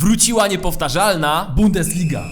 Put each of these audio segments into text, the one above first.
Wróciła niepowtarzalna. Bundesliga.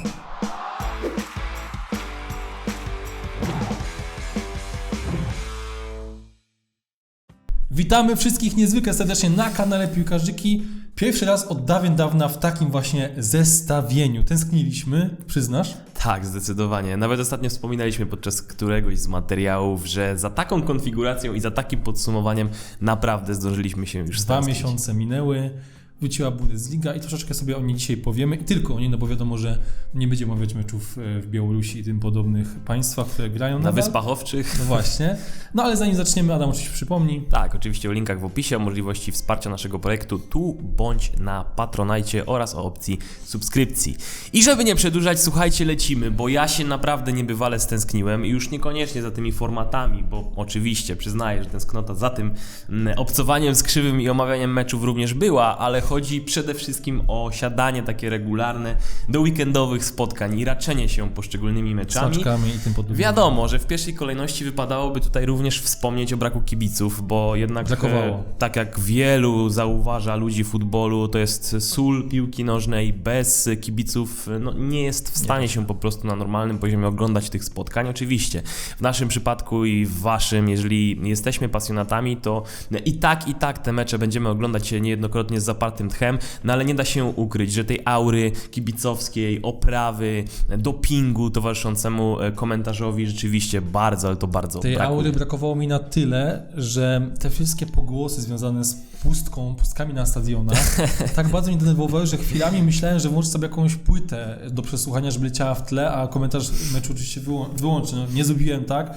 Witamy wszystkich niezwykle serdecznie na kanale Piłkarzyki. Pierwszy raz od dawien dawna w takim właśnie zestawieniu. Tęskniliśmy, przyznasz? Tak, zdecydowanie. Nawet ostatnio wspominaliśmy podczas któregoś z materiałów, że za taką konfiguracją i za takim podsumowaniem naprawdę zdążyliśmy się już Dwa stęsknić. miesiące minęły, wróciła Bundesliga i troszeczkę sobie o niej dzisiaj powiemy. I tylko o niej, no bo wiadomo, że nie będziemy omawiać meczów e, w Białorusi i tym podobnych państwach, które grają Na nadal. Wyspach Owczych. No właśnie. No ale zanim zaczniemy, Adam oczywiście przypomni. Tak, oczywiście o linkach w opisie, o możliwości wsparcia naszego projektu tu bądź na Patronajcie oraz o opcji subskrypcji. I żeby nie przedłużać, słuchajcie, lecimy, bo ja się naprawdę niebywale stęskniłem i już niekoniecznie za tymi formatami, bo oczywiście przyznaję, że tęsknota za tym mm, obcowaniem z krzywym i omawianiem meczów również była, ale chodzi przede wszystkim o siadanie takie regularne do weekendowych spotkań i raczenie się poszczególnymi meczami. I tym podobnym. Wiadomo, że w pierwszej kolejności wypadałoby tutaj również wspomnieć o braku kibiców, bo jednak Brakowało. e, tak jak wielu zauważa ludzi futbolu, to jest sól piłki nożnej bez kibiców no, nie jest w stanie się po prostu na normalnym poziomie oglądać tych spotkań. Oczywiście w naszym przypadku i w waszym, jeżeli jesteśmy pasjonatami, to i tak i tak te mecze będziemy oglądać niejednokrotnie z zapartym tchem, no ale nie da się ukryć, że tej aury kibicowskiej, oprawy, dopingu towarzyszącemu e, komentarzowi rzeczywiście bardzo, ale to bardzo Tej brakuje. aury brakowało mi na tyle, że te wszystkie pogłosy związane z pustką, pustkami na stadionach tak bardzo mnie denerwowały, że chwilami myślałem, że włączę sobie jakąś płytę do przesłuchania, żeby leciała w tle, a komentarz meczu oczywiście wyłą- wyłączę. No, nie zrobiłem tak,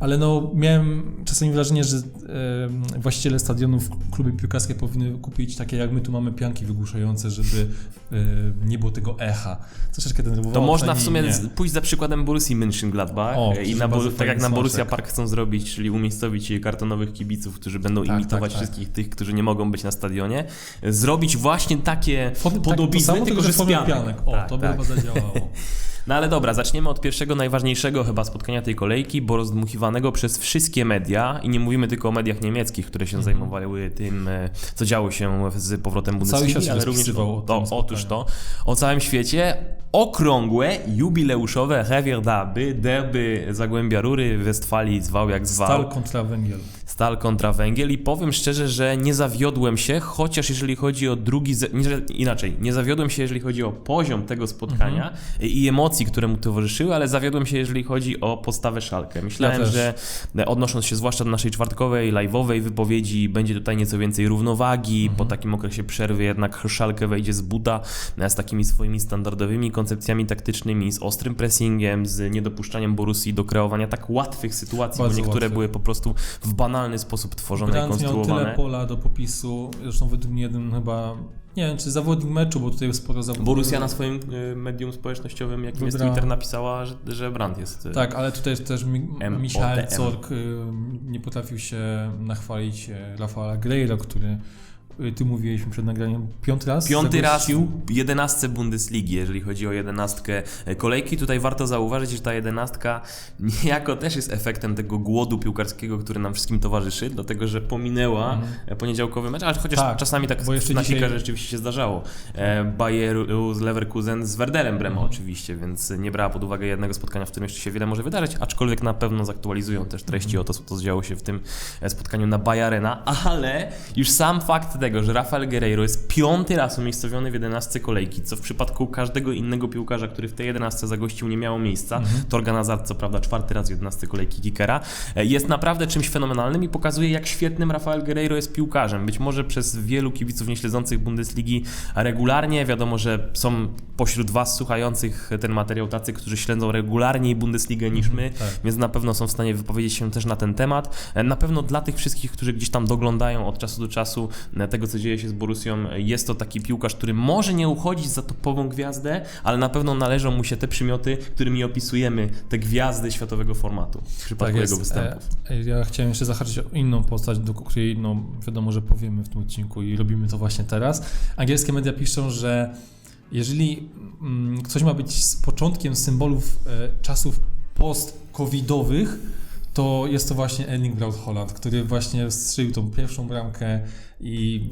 ale no miałem czasami wrażenie, że e, właściciele stadionów, kluby piłkarskie powinny kupić takie jak my tu mamy pianki wygłuszające, żeby e, nie było tego echa. Troszeczkę denerwowało. To można w sumie mnie. z- pójść za przykładem Borussii Mönchengladbach O, e, i na, tak jak na Borussia. Park chcą zrobić, czyli umiejscowić kartonowych kibiców, którzy będą Tak, imitować tak, tak. wszystkich tych, którzy nie mogą być na stadionie, zrobić właśnie takie Fo- tak, podobizny, samo, tylko tylko że z pianek. pianek. O, Tak, to by tak. chyba zadziałało. No ale dobra, zaczniemy od pierwszego, najważniejszego chyba spotkania tej kolejki, bo rozdmuchiwanego przez wszystkie media i nie mówimy tylko o mediach niemieckich, które się zajmowały tym, e, co działo się z powrotem Mhm. Cały Bundesligi, świat ale również o, o tym o, otóż to, o całym świecie, okrągłe, jubileuszowe Revier Derby, derby Zagłębia Rury, Westfalii zwał jak zwał. Stal kontra węgiel. Stal kontra węgiel i powiem szczerze, że nie zawiodłem się, chociaż jeżeli chodzi o drugi, nie, inaczej, nie zawiodłem się, jeżeli chodzi o poziom tego spotkania Mhm. i emocji, które mu towarzyszyły, ale zawiodłem się, jeżeli chodzi o postawę Szalkę. Myślałem, Ja że e, odnosząc się zwłaszcza do naszej czwartkowej, live'owej wypowiedzi, będzie tutaj nieco więcej równowagi, Mhm. po takim okresie przerwy jednak Szalkę wejdzie z buta e, z takimi swoimi standardowymi koncepcjami taktycznymi, z ostrym pressingiem, z niedopuszczaniem Borussii do kreowania tak łatwych sytuacji, Bardzo bo niektóre były po prostu w banalny sposób tworzone i Brandt miał konstruowane. tyle pola do popisu, zresztą według mnie jeden chyba, nie wiem czy zawodnik meczu, bo tutaj sporo zawodników. Borussia na swoim y, medium społecznościowym, jakim jest Wybrała. Twitter, napisała, że, że Brand jest. y, Tak, ale tutaj też Mi- M, Michael O, T, M. Zorc y, nie potrafił się nachwalić Rafaela Greira, który ty mówiłeś przed nagraniem piąty raz Piąty raz zagościł. w jedenastce Bundesligi, jeżeli chodzi o jedenastkę e, kolejki. Tutaj warto zauważyć, że ta jedenastka niejako też jest efektem tego głodu piłkarskiego, który nam wszystkim towarzyszy, dlatego że pominęła e, poniedziałkowy mecz, ale chociaż. Tak, czasami tak bo jeszcze na dzisiaj- rzeczywiście się zdarzało. E, Bayeru z Leverkusen z Werderem Brema oczywiście, więc nie brała pod uwagę jednego spotkania, w którym jeszcze się wiele może wydarzyć, aczkolwiek na pewno zaktualizują też treści Mhm. o to, co działo się w tym spotkaniu na Bayarena, ale już sam fakt tego, że Rafael Guerreiro jest piąty raz umiejscowiony w 11 kolejki, co w przypadku każdego innego piłkarza, który w tej 11 zagościł, nie miało miejsca. Mhm. Torgan Hazard, co prawda, czwarty raz w 11 kolejki Kickera, e, jest naprawdę czymś fenomenalnym i pokazuje, jak świetnym Rafael Guerreiro jest piłkarzem. Być może przez wielu kibiców nieśledzących Bundesligi regularnie, wiadomo, że są pośród Was słuchających ten materiał tacy, którzy śledzą regularniej Bundesligę niż my, tak. więc na pewno są w stanie wypowiedzieć się też na ten temat. E, Na pewno dla tych wszystkich, którzy gdzieś tam doglądają od czasu do czasu e, tego, co dzieje się z Borussią, e, jest to taki piłkarz, który może nie uchodzić za topową gwiazdę, ale na pewno należą mu się te przymioty, którymi opisujemy te gwiazdy światowego formatu w przypadku jego występów. E, Ja chciałem jeszcze zahaczyć o inną postać, do której no, wiadomo, że powiemy w tym odcinku i robimy to właśnie teraz. Angielskie media piszą, że jeżeli mm, coś ma być z początkiem symbolów e, czasów post-covidowych, to jest to właśnie Erling Braut Holland, który właśnie strzelił tą pierwszą bramkę i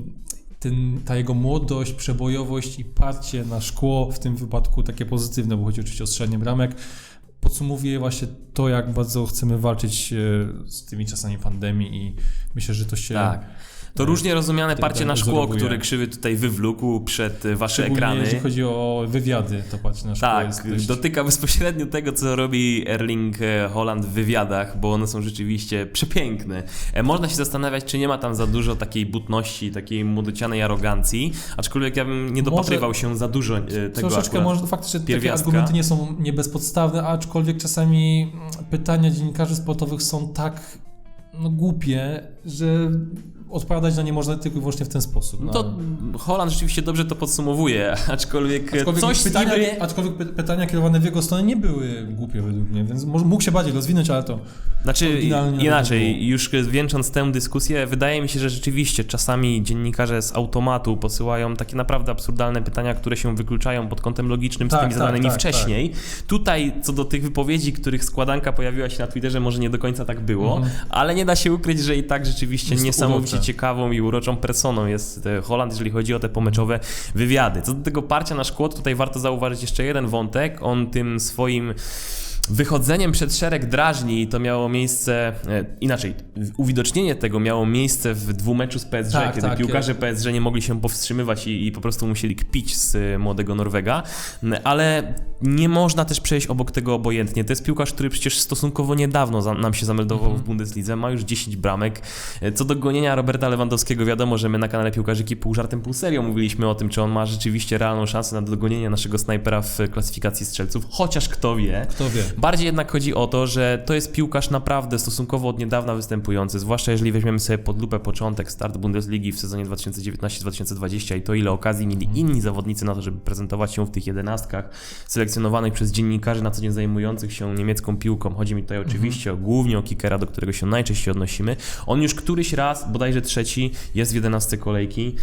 ten, ta jego młodość, przebojowość i parcie na szkło, w tym wypadku takie pozytywne, bo chodzi oczywiście o strzelanie bramek, podsumowuje właśnie to, jak bardzo chcemy walczyć e, z tymi czasami pandemii i myślę, że to się... Tak. To różnie rozumiane Wtedy parcie na szkło, wzorowuje. które Krzywy tutaj wywlókł przed e, wasze ekrany. jeśli chodzi o wywiady, to patrz na szkło Tak, dość... dotyka bezpośrednio tego, co robi Erling e, Holland w wywiadach, bo one są rzeczywiście przepiękne. E, Można się zastanawiać, czy nie ma tam za dużo takiej butności, takiej młodocianej arogancji, aczkolwiek ja bym nie dopatrywał się za dużo tego Troszeczkę może faktycznie takie pierwiastka. argumenty nie są nie bezpodstawne, aczkolwiek czasami pytania dziennikarzy sportowych są tak no, głupie, że odpowiadać na nie można tylko i wyłącznie w ten sposób. No to Holland rzeczywiście dobrze to podsumowuje, aczkolwiek, Aczkolwiek, coś pytania, niby... aczkolwiek py- pytania kierowane w jego stronę nie były głupie według mnie, więc mógł się bardziej rozwinąć, ale to Znaczy inaczej, już wieńcząc tę dyskusję, wydaje mi się, że rzeczywiście czasami dziennikarze z automatu posyłają takie naprawdę absurdalne pytania, które się wykluczają pod kątem logicznym z Tak, tymi tak, zadanymi tak, wcześniej. Tutaj co do tych wypowiedzi, których składanka pojawiła się na Twitterze, może nie do końca tak było, Mhm. ale nie da się ukryć, że i tak rzeczywiście Jest niesamowicie urocze. ciekawą i uroczą personą jest e, Holland, jeżeli chodzi o te pomeczowe wywiady. Co do tego parcia na szkło, tutaj warto zauważyć jeszcze jeden wątek. On tym swoim wychodzeniem przed szereg drażni to miało miejsce, e, inaczej, uwidocznienie tego miało miejsce w dwumeczu z PSG, Tak, kiedy tak, piłkarze PSG nie mogli się powstrzymywać i, i po prostu musieli kpić z e, młodego Norwega, ale nie można też przejść obok tego obojętnie. To jest piłkarz, który przecież stosunkowo niedawno za, nam się zameldował Mhm. w Bundeslidze, ma już 10 bramek. E, Co do gonienia Roberta Lewandowskiego, wiadomo, że my na kanale Piłkarzyki pół żartem, pół serio mówiliśmy o tym, czy on ma rzeczywiście realną szansę na dogonienie naszego snajpera w klasyfikacji strzelców, chociaż kto wie. kto wie. Bardziej jednak chodzi o to, że to jest piłkarz naprawdę stosunkowo od niedawna występujący, zwłaszcza jeżeli weźmiemy sobie pod lupę początek, start Bundesligi w sezonie 2019-2020 i to ile okazji mieli inni zawodnicy na to, żeby prezentować się w tych jedenastkach selekcjonowanych przez dziennikarzy na co dzień zajmujących się niemiecką piłką. Chodzi mi tutaj oczywiście o, głównie o kickera, do którego się najczęściej odnosimy. On już któryś raz, bodajże trzeci, jest w 11 kolejki,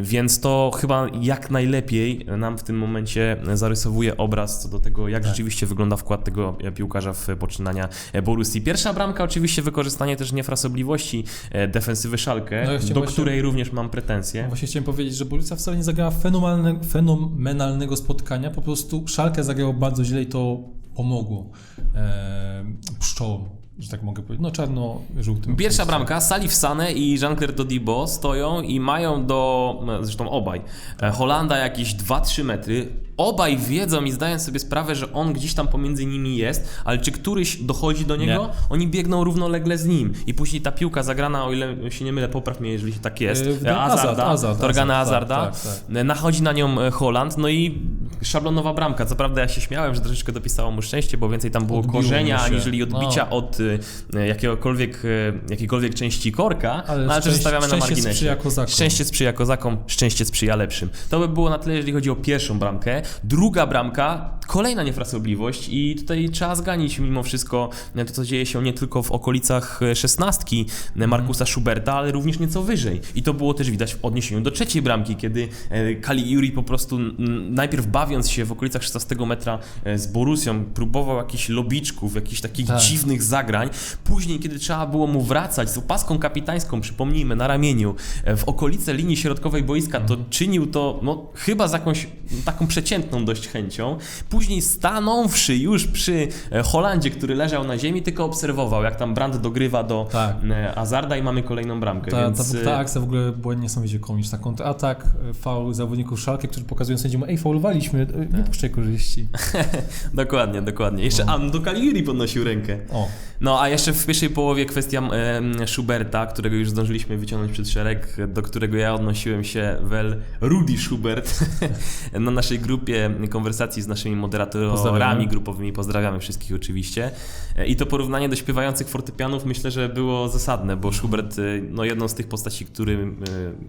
więc to chyba jak najlepiej nam w tym momencie zarysowuje obraz co do tego, jak rzeczywiście wygląda wkład tego e, piłkarza w poczynania e, Borussii. Pierwsza bramka, oczywiście wykorzystanie też niefrasobliwości e, defensywy Szalkę, No ja do właśnie- której również mam pretensje. Właśnie chciałem powiedzieć, że Borussia wcale nie zagrała fenomenalne, fenomenalnego spotkania, po prostu Szalkę zagrało bardzo źle i to pomogło e, pszczołom, że tak mogę powiedzieć. No czarno-żółtym. Pierwsza oczywiście. bramka, Salif Sane i Jean-Claire Todibo stoją i mają do, no, zresztą obaj, Holanda jakieś 2-3 metry. Obaj wiedzą i zdają sobie sprawę, że on gdzieś tam pomiędzy nimi jest, ale czy któryś dochodzi do niego? Nie. Oni biegną równolegle z nim. I później ta piłka zagrana, o ile się nie mylę, popraw mnie, jeżeli tak jest, wydaje- Azarda, Hazard, Hazard, Torgana Hazard, tak, Azarda, tak, E, nachodzi na nią e, Holland, no i szablonowa bramka. Co prawda ja się śmiałem, że troszeczkę dopisało mu szczęście, bo więcej tam było Odbiło korzenia, aniżeli odbicia No. od e, jakiegokolwiek, jakiejkolwiek części korka, Ale no, ale szczęście- zostawiamy na marginesie. sprzyja. Szczęście sprzyja kozakom, szczęście sprzyja lepszym. To by było na tyle, jeżeli chodzi o pierwszą bramkę. Druga bramka, kolejna niefrasobliwość i tutaj trzeba zganić mimo wszystko e, to, co dzieje się nie tylko w okolicach e, szesnastki e, Markusa Schuberta, ale również nieco wyżej. I to było też widać w odniesieniu do trzeciej bramki, kiedy e, Kali Juri po prostu najpierw bawiąc się w okolicach 16 metra e, z Borusią, próbował jakichś lobiczków, jakichś takich Tak. dziwnych zagrań. Później, kiedy trzeba było mu wracać z opaską kapitańską, przypomnijmy, na ramieniu, e, w okolice linii środkowej boiska, to czynił to no, chyba z jakąś taką przeciętną dość chęcią. Później stanąwszy już przy e, Holandzie, który leżał na ziemi, tylko obserwował, jak tam Brand dogrywa do Tak. e, Azarda i mamy kolejną bramkę. Ta, więc, ta, e, ta akcja w ogóle była niesamowicie komiczna. Kontratak, e, faul zawodników Szalkę, którzy pokazują sędziom, ej, faulowaliśmy, e, Tak. nie puszczaj korzyści. Dokładnie, dokładnie. Jeszcze No. a, do Kaliuri podnosił rękę. O, No a jeszcze w pierwszej połowie kwestia e, Schuberta, którego już zdążyliśmy wyciągnąć przed szereg, do którego ja odnosiłem się wel Rudy Schubert na naszej grupie konwersacji z naszymi moderatorami Pozdrawiamy. grupowymi. Pozdrawiamy wszystkich oczywiście. E, I to porównanie do śpiewających fortepianów myślę, że było zasadne, bo Schubert e, no, jedną z tych postaci, e,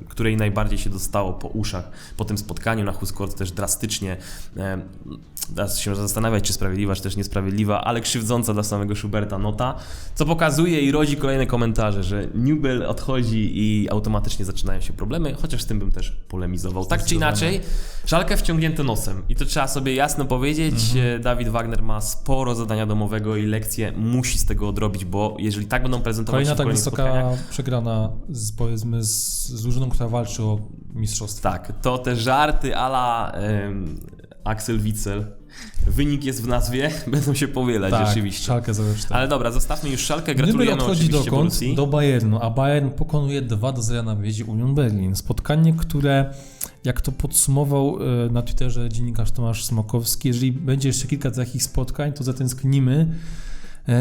której najbardziej się dostało po uszach po tym spotkaniu na Huskort też drastycznie. Da się zastanawiać, czy sprawiedliwa, czy też niesprawiedliwa, ale krzywdząca dla samego Schuberta nota, co pokazuje i rodzi kolejne komentarze, że Newell odchodzi i automatycznie zaczynają się problemy, chociaż z tym bym też polemizował. Tak czy inaczej, żalkę wciągnięte nosem i to trzeba sobie jasno powiedzieć, powiedzieć. E, Dawid Wagner ma sporo zadania domowego i lekcje musi z tego odrobić, bo jeżeli tak będą prezentować Kolejna się tak wysoka przegrana z, powiedzmy z, z drużyną, która walczy o mistrzostwo. tak, to te żarty ala em, Axel Witzel, wynik jest w nazwie, będą się powielać tak, rzeczywiście. Szalkę 04. Ale dobra, zostawmy już szalkę, gratulujemy odchodzi oczywiście dokąd? Do Bayernu, a Bayern pokonuje 2 do 0 na wyjeździe Union Berlin. Spotkanie, które, jak to podsumował e, na Twitterze dziennikarz Tomasz Smokowski, jeżeli będzie jeszcze kilka takich spotkań, to zatęsknimy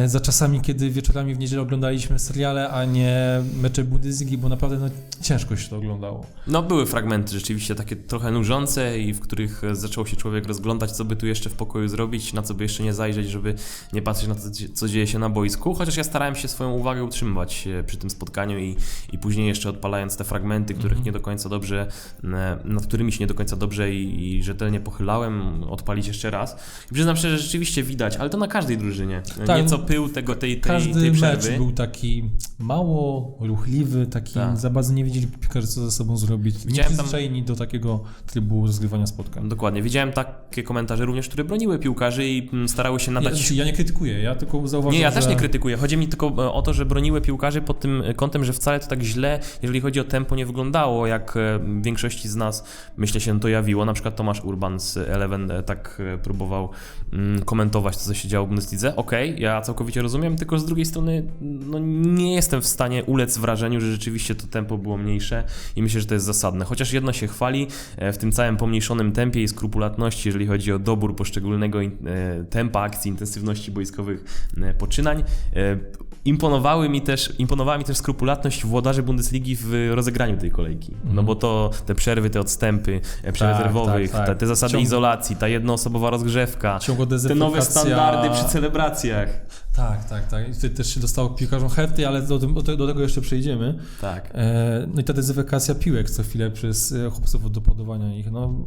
za czasami, kiedy wieczorami w niedzielę oglądaliśmy seriale, a nie mecze Bundesligi, bo naprawdę no, ciężko się to oglądało. No, były fragmenty rzeczywiście takie trochę nużące i w których e, zaczął się człowiek rozglądać, co by tu jeszcze w pokoju zrobić, na co by jeszcze nie zajrzeć, żeby nie patrzeć na to, co dzieje się na boisku. Chociaż ja starałem się swoją uwagę utrzymywać e, przy tym spotkaniu i, i później jeszcze odpalając te fragmenty, których nie do końca dobrze, e, nad którymi się nie do końca dobrze i, i rzetelnie pochylałem, odpalić jeszcze raz. I przyznam szczerze, że rzeczywiście widać, ale to na każdej drużynie. E, Tak. Nieco pył tego, tej, tej, Każdy tej mecz przerwy. był taki mało ruchliwy, taki Tak. za bardzo nie wiedzieli piłkarze, co ze sobą zrobić. Nie Widziałem tam- przyzwyczajeni do takiego trybu rozgrywania spotkań. Dokładnie. Widziałem takie komentarze również, które broniły piłkarzy i mm, starały się nadać znaczy, ja nie krytykuję, ja tylko zauważam, Nie, ja że... też nie krytykuję. Chodzi mi tylko e, o to, że broniły piłkarzy pod tym kątem, że wcale to tak źle, jeżeli chodzi o tempo, nie wyglądało, jak e, większości z nas, myślę się, to jawiło. Na przykład Tomasz Urban z Eleven e, tak e, próbował mm, komentować to, co się działo w Bundeslidze. Okej, ja całkowicie rozumiem, tylko z drugiej strony no, nie jestem w stanie ulec wrażeniu, że rzeczywiście to tempo było mniejsze i myślę, że to jest zasadne. Chociaż jedno się chwali e, w tym całym pomniejszonym tempie i skrupulatności, jeżeli chodzi o dobór poszczególnego e, tempa akcji, intensywności boiskowych e, poczynań. Imponowały mi też, imponowała mi też skrupulatność włodarzy Bundesligi w rozegraniu tej kolejki. No bo to te przerwy, te odstępy przerezerwowych, tak, tak. Te, te zasady Ciąg- izolacji, ta jednoosobowa rozgrzewka, te nowe standardy przy celebracjach. Tak, tak, tak. I wtedy też się dostało piłkarzom herty, ale do, do, do tego jeszcze przejdziemy. Tak. E, no i ta dezynfekacja piłek co chwilę przez e, chłopców od dopodowania ich. No,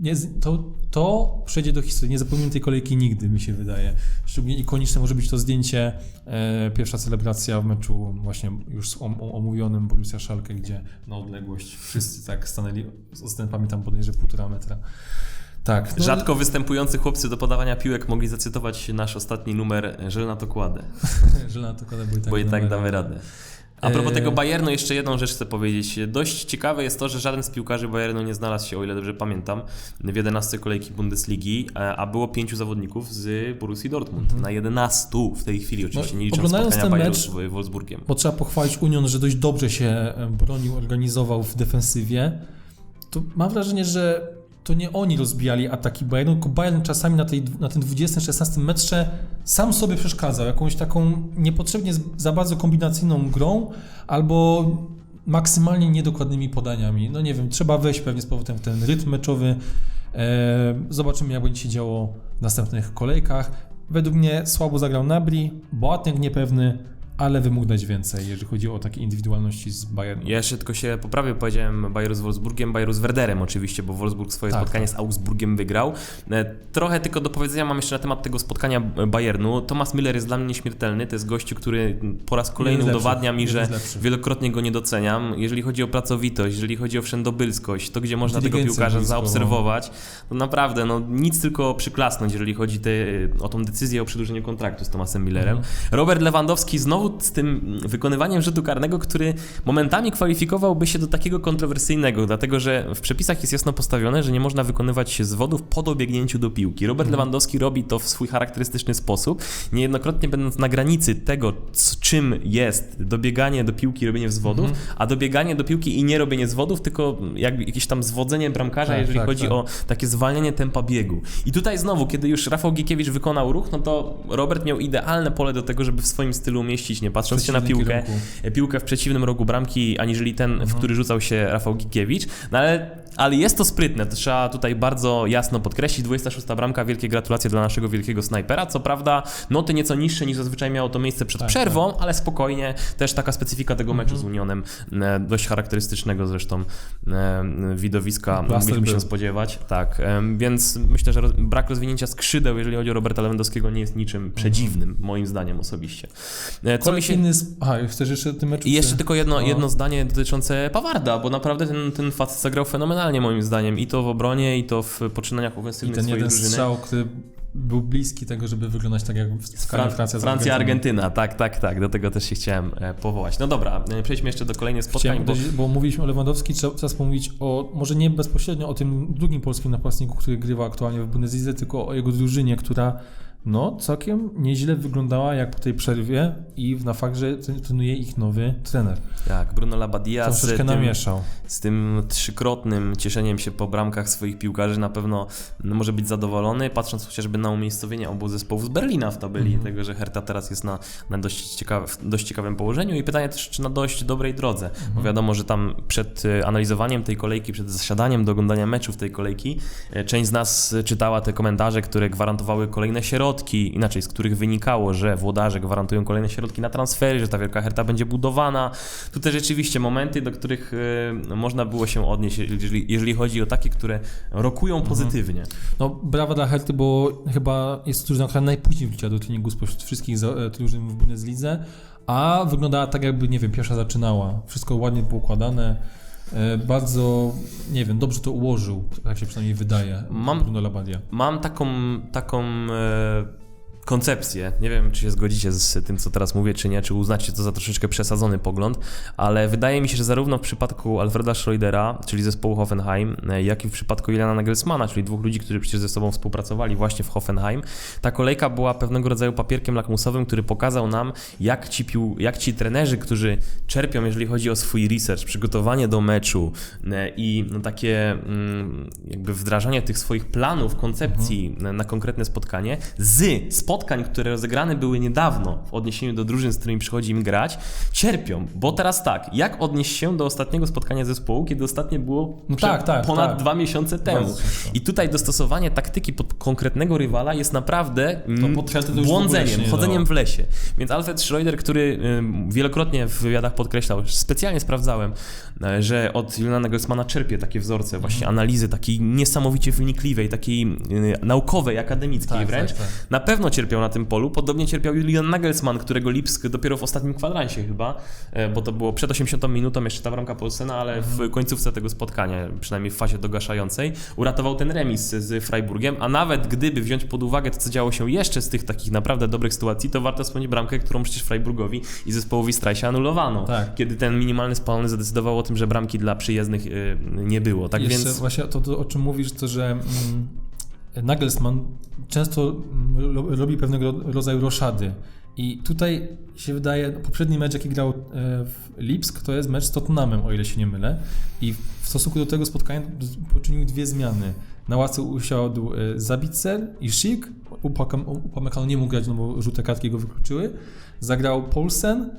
nie, to, to przejdzie do historii. Nie zapomnimy tej kolejki nigdy, mi się wydaje. Szczególnie ikoniczne może być to zdjęcie, e, pierwsza celebracja w meczu właśnie już z om, omówionym Borussia Schalke, gdzie na odległość wszyscy tak stanęli z odstępami tam bodajże półtora metra. Tak. no- Rzadko występujący chłopcy do podawania piłek mogli zacytować nasz ostatni numer, że na to kładę, że na to były tak bo i tak damy radę. A propos Eee. tego Bayernu, jeszcze jedną rzecz chcę powiedzieć. Dość ciekawe jest to, że żaden z piłkarzy Bayernu nie znalazł się, o ile dobrze pamiętam, w 11 kolejki Bundesligi, a było pięciu zawodników z Borussii Dortmund. Na 11 w tej chwili, oczywiście Mhm. No, nie licząc spotkania ten Bayernu mecz- z Wolfsburgiem. bo trzeba pochwalić Union, że dość dobrze się e, bronił, organizował w defensywie, to mam wrażenie, że to nie oni rozbijali ataki Bayernu, tylko Bayern czasami na, tej, na tym 20-16 metrze sam sobie przeszkadzał jakąś taką niepotrzebnie za bardzo kombinacyjną grą albo maksymalnie niedokładnymi podaniami. No nie wiem, trzeba wejść pewnie z powrotem w ten rytm meczowy. E, zobaczymy, jak będzie się działo w następnych kolejkach. Według mnie słabo zagrał Nabri, Boateng niepewny, ale wy mógł dać więcej, jeżeli chodzi o takie indywidualności z Bayernu. Ja jeszcze tylko się poprawię, powiedziałem Bayeru z Wolfsburgiem, Bayeru z Werderem oczywiście, bo Wolfsburg swoje Tak, spotkanie z Augsburgiem wygrał. E, Trochę tylko do powiedzenia mam jeszcze na temat tego spotkania Bayernu. Thomas Müller jest dla mnie nieśmiertelny, to jest gościu, który po raz kolejny udowadnia mi, że wielokrotnie go nie doceniam. Jeżeli chodzi o pracowitość, jeżeli chodzi o wszędobylskość, to gdzie można tego piłkarza boiskową. zaobserwować, to naprawdę no, nic tylko przyklasnąć, jeżeli chodzi te, o tą decyzję o przedłużeniu kontraktu z Thomasem Millerem. Mhm. Robert Lewandowski znowu z tym wykonywaniem rzutu karnego, który momentami kwalifikowałby się do takiego kontrowersyjnego, dlatego że w przepisach jest jasno postawione, że nie można wykonywać się zwodów po dobiegnięciu do piłki. Robert Mhm. Lewandowski robi to w swój charakterystyczny sposób, niejednokrotnie będąc na granicy tego, czym jest dobieganie do piłki, robienie wzwodów, Mhm. a dobieganie do piłki i nie robienie zwodów, tylko jakieś tam zwodzenie bramkarza, Tak, jeżeli tak, chodzi tak. o takie zwalnianie tempa biegu. I tutaj znowu, kiedy już Rafał Gikiewicz wykonał ruch, no to Robert miał idealne pole do tego, żeby w swoim stylu umieścić, nie patrząc się na piłkę, kierunku. piłkę w przeciwnym rogu bramki, aniżeli ten, w który rzucał się Rafał Gikiewicz. No ale, ale jest to sprytne, to trzeba tutaj bardzo jasno podkreślić. 26 bramka, wielkie gratulacje dla naszego wielkiego snajpera. Co prawda, noty nieco niższe niż zazwyczaj miało to miejsce przed Tak, przerwą, ale spokojnie, też taka specyfika tego meczu z Unionem, e, dość charakterystycznego zresztą e, widowiska, Plaster mogliśmy się był. spodziewać. Tak, em, więc myślę, że brak rozwinięcia skrzydeł, jeżeli chodzi o Roberta Lewandowskiego, nie jest niczym przedziwnym, moim zdaniem osobiście. E, co mi się... Inny Aha, chcesz jeszcze o tym meczu? I jeszcze tylko jedno, No. jedno zdanie dotyczące Pawarda, bo naprawdę ten, ten facet zagrał fenomenalnie moim zdaniem. I to w obronie, i to w poczynaniach I ofensywnych ten swojej jeden drużyny. strzał, który był bliski tego, żeby wyglądać tak jak Fran- Francja Francja. Argentyna, tak, tak, tak. Do tego też się chciałem e, powołać. No dobra, e, przejdźmy jeszcze do kolejnych spotkań, bo bo mówiliśmy o Lewandowski, trzeba teraz pomówić o, może nie bezpośrednio o tym drugim polskim napastniku, który grywa aktualnie w Bundeslidze, tylko o jego drużynie, która no całkiem nieźle wyglądała jak po tej przerwie i na fakt, że trenuje ich nowy trener. tak, Bruno Labbadia z Troszeczkę tym, namieszał. z tym trzykrotnym cieszeniem się po bramkach swoich piłkarzy na pewno no, może być zadowolony, patrząc chociażby na umiejscowienie obu zespołów z Berlina w tabeli, Mhm. tego, że Hertha teraz jest na, na dość, ciekawe, w dość ciekawym położeniu i pytanie też, czy na dość dobrej drodze, bo Mhm. wiadomo, że tam przed e, analizowaniem tej kolejki, przed zasiadaniem do oglądania meczów tej kolejki, e, część z nas czytała te komentarze, które gwarantowały kolejne środki, inaczej, z których wynikało, że włodarze gwarantują kolejne środki na transfery, że ta wielka Hertha będzie budowana. Tu też rzeczywiście momenty, do których e, można było się odnieść, jeżeli, jeżeli chodzi o takie, które rokują Mhm. pozytywnie. No brawa dla Herty, bo chyba jest to drużyna, która najpóźniej wróciła do treningu spośród wszystkich e, drużyn w Bundeslidze, a wyglądała tak jakby, nie wiem, pierwsza zaczynała. Wszystko ładnie było układane. E, Bardzo, nie wiem, dobrze to ułożył, tak się przynajmniej wydaje, Mam- Bruno. Mam taką, taką e, koncepcję, nie wiem czy się zgodzicie z tym co teraz mówię czy nie, czy uznacie to za troszeczkę przesadzony pogląd, ale wydaje mi się, że zarówno w przypadku Alfreda Schroedera, czyli zespołu Hoffenheim, jak i w przypadku Juliana Nagelsmana, czyli dwóch ludzi, którzy przecież ze sobą współpracowali właśnie w Hoffenheim, ta kolejka była pewnego rodzaju papierkiem lakmusowym, który pokazał nam, jak ci, pił, jak ci trenerzy, którzy czerpią, jeżeli chodzi o swój research, przygotowanie do meczu e, i no, takie mm, jakby wdrażanie tych swoich planów, koncepcji na, na konkretne spotkanie z spotkań, które rozegrane były niedawno w odniesieniu do drużyn, z którymi przychodzi im grać, cierpią. Bo teraz tak, jak odnieść się do ostatniego spotkania zespołu, kiedy ostatnie było No tak, tak, ponad tak. dwa miesiące temu. I tutaj dostosowanie taktyki pod konkretnego rywala jest naprawdę mm, błądzeniem, nie chodzeniem w lesie. Więc Alfred Schroeder, który wielokrotnie w wywiadach podkreślał, specjalnie sprawdzałem, e, że od Juliana Nagelsmana czerpie takie wzorce, właśnie Mhm. analizy takiej niesamowicie wnikliwej, takiej y, naukowej, akademickiej Tak, wręcz. tak, tak. Na pewno cierpiał na tym polu. Podobnie cierpiał Julian Nagelsmann, którego Lipsk dopiero w ostatnim kwadransie chyba, e, bo to było przed 80 minutą jeszcze ta bramka Polsena, ale Mhm. w końcówce tego spotkania, przynajmniej w fazie dogaszającej, uratował ten remis z Freiburgiem, a nawet gdyby wziąć pod uwagę to, co działo się jeszcze z tych takich naprawdę dobrych sytuacji, to warto wspomnieć bramkę, którą przecież Freiburgowi i zespołowi Strajsie anulowano. Tak. Kiedy ten minimalny spalony zadecydował o tym, że bramki dla przyjezdnych y, nie było. Tak Jeszcze więc... właśnie to, to, o czym mówisz, to że mm, Nagelsmann często mm, ro- robi pewnego rodzaju roszady. I tutaj się wydaje, poprzedni mecz, jaki grał e, w Lipsk, to jest mecz z Tottenhamem, o ile się nie mylę. I w stosunku do tego spotkania poczynił dwie zmiany. Na ławce usiadł e, Zabitzer i Schick. Upamecano nie mógł grać, no bo żółte kartki go wykluczyły. Zagrał Paulsen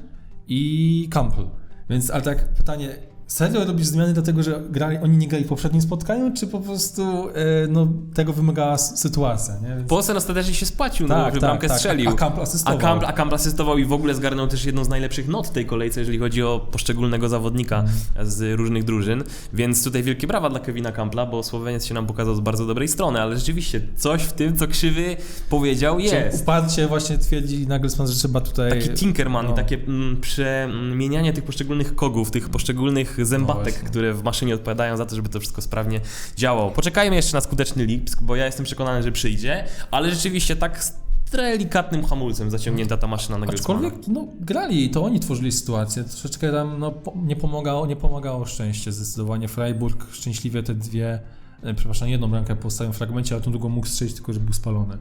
i Campbell. Więc, ale tak pytanie, serio robisz zmiany dlatego, że grali, oni nie grali w poprzednim spotkaniu, czy po prostu e, no, tego wymagała sytuacja, nie? Więc, Posen ostatecznie się spłacił, no, Tak, że tak, bramkę tak. strzelił. A Campbell asystował. A Campbell, a Campbell asystował i w ogóle zgarnął też jedną z najlepszych not w tej kolejce, jeżeli chodzi o poszczególnego zawodnika Mhm. z różnych drużyn. Więc tutaj wielkie brawa dla Kevina Campbella, bo Słoweniec się nam pokazał z bardzo dobrej strony, ale rzeczywiście coś w tym, co Krzywy powiedział jest. Uparcie właśnie twierdzi Nagelsmann, że trzeba tutaj... Taki Tinkerman no. i takie mm, przemienianie tych poszczególnych kogów, tych poszczególnych zębatek, właśnie. które w maszynie odpowiadają za to, żeby to wszystko sprawnie działało. Poczekajmy jeszcze na skuteczny Lipsk, bo ja jestem przekonany, że przyjdzie, ale rzeczywiście tak z delikatnym hamulcem zaciągnięta ta maszyna na Aczkolwiek no, grali, to oni tworzyli sytuację. Troszeczkę tam no, nie, pomagało, nie pomagało szczęście zdecydowanie. Freiburg szczęśliwie te dwie, e, przepraszam, jedną bramkę po stałym fragmencie, a tą drugą mógł strzelić, tylko że był spalony.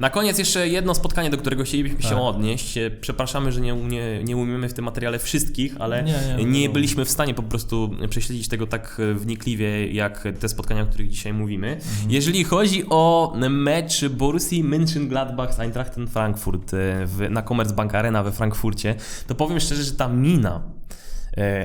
Na koniec jeszcze jedno spotkanie, do którego chcielibyśmy Tak. się odnieść. E, Przepraszamy, że nie, nie, nie umiemy w tym materiale wszystkich, ale Nie, nie, nie byliśmy w stanie po prostu prześledzić tego tak e, wnikliwie, jak te spotkania, o których dzisiaj mówimy. Mhm. Jeżeli chodzi o mecz Borussii Mönchengladbach z Eintrachtem Frankfurt e, w, na Commerzbank Arena we Frankfurcie, to powiem szczerze, że ta mina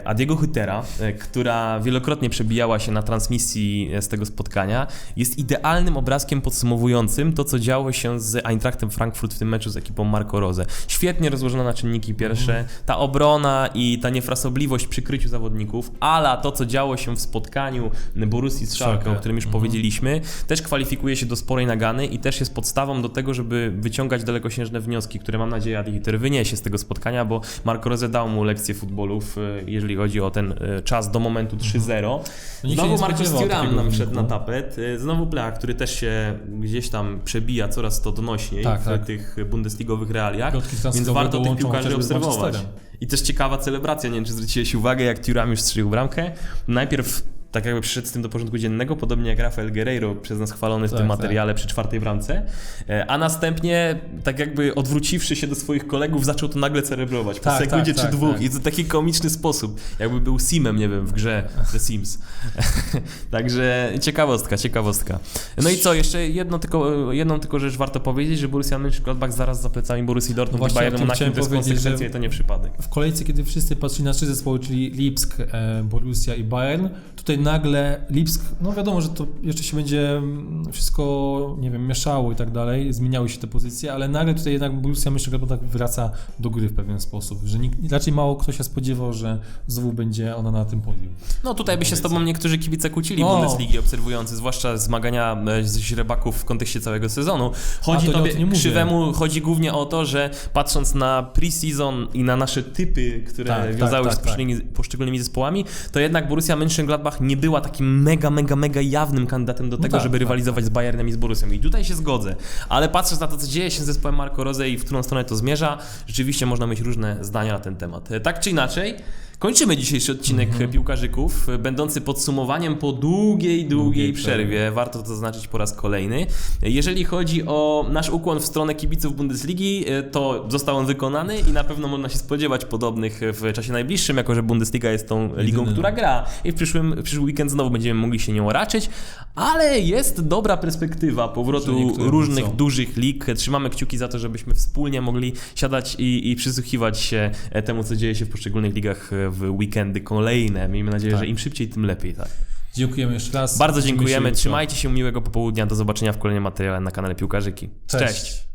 Adiego Hütera, e, która wielokrotnie przebijała się na transmisji e, z tego spotkania, jest idealnym obrazkiem podsumowującym to, co działo się z Eintrachtem Frankfurt w tym meczu z ekipą Marco Rose. Świetnie rozłożona na czynniki pierwsze, ta obrona i ta niefrasobliwość przy kryciu zawodników, ala to, co działo się w spotkaniu Borussii z Schalke, Schalke. o którym już powiedzieliśmy, też kwalifikuje się do sporej nagany i też jest podstawą do tego, żeby wyciągać dalekosiężne wnioski, które mam nadzieję Adi Hütter wyniesie z tego spotkania, bo Marco Rose dał mu lekcję futbolów, e, jeżeli chodzi o ten e, czas do momentu 3-0. No nikt się Znowu Marcus Thuram nam wszedł na tapet. E, Znowu Plea, który też się gdzieś tam przebija coraz to donośniej Tak, w tak. tych bundesligowych realiach, więc warto tych piłkarzy obserwować. I też ciekawa celebracja, nie wiem czy zwróciłeś uwagę, jak Thuram już strzelił bramkę. Najpierw tak jakby przyszedł z tym do porządku dziennego, podobnie jak Rafael Guerreiro, przez nas chwalony w Tak, tym tak. materiale przy czwartej bramce, E, a następnie tak jakby odwróciwszy się do swoich kolegów, zaczął to nagle celebrować po Tak, sekundzie tak, czy tak, dwóch tak. i w taki komiczny sposób, jakby był Simem, nie wiem, w grze The Sims. Także ciekawostka, ciekawostka. No i co, jeszcze jedno tylko, jedną tylko rzecz warto powiedzieć, że Borussia Mönchengladbach zaraz za plecami Borussii Dortmund i Właśnie Bayernu Monachium chciałem to jest konsekwencja i to nie przypadek. W kolejce, kiedy wszyscy patrzyli na trzy zespoły, czyli Lipsk, e, Borussia i Bayern, tutaj nagle Lipsk, no wiadomo, że to jeszcze się będzie mm, wszystko, nie wiem, mieszało i tak dalej, zmieniały się te pozycje, ale nagle tutaj jednak Borussia Mönchengladbach tak wraca do gry w pewien sposób, że nikt, raczej mało kto się spodziewał, że znowu będzie ona na tym podium. No tutaj by się z tobą niektórzy kibice kłócili O. Bundesligi obserwujący, zwłaszcza zmagania e, z źrebaków w kontekście całego sezonu. Chodzi A, to tobie nie krzywemu, chodzi głównie o to, że patrząc na pre-season i na nasze typy, które Tak, tak, wiązały tak, się z poszczególnymi, poszczególnymi zespołami, to jednak Borussia Mönchengladbach nie była takim mega, mega, mega jawnym kandydatem do tego, tak, żeby tak. rywalizować z Bayernem i z Borussią. I tutaj się zgodzę. Ale patrząc na to, co dzieje się z zespołem Marco Rose i w którą stronę to zmierza, rzeczywiście można mieć różne zdania na ten temat. E, Tak czy inaczej, kończymy dzisiejszy odcinek Mhm. Piłkarzyków, będący podsumowaniem po długiej, długiej Długiej przerwie. Warto to zaznaczyć po raz kolejny. Jeżeli chodzi o nasz ukłon w stronę kibiców Bundesligi, to został on wykonany i na pewno można się spodziewać podobnych w czasie najbliższym, jako że Bundesliga jest tą ligą, która gra i w przyszłym, w przyszły weekend znowu będziemy mogli się nią raczyć, ale jest dobra perspektywa powrotu różnych wrócą. dużych lig. Trzymamy kciuki za to, żebyśmy wspólnie mogli siadać i, i przysłuchiwać się temu, co dzieje się w poszczególnych ligach w weekendy kolejne. Miejmy nadzieję, Tak. że im szybciej, tym lepiej. Tak. Dziękujemy jeszcze raz. Bardzo się dziękujemy. jutro. Trzymajcie się miłego popołudnia. Do zobaczenia w kolejnym materiale na kanale Piłkarzyki. Cześć. Cześć.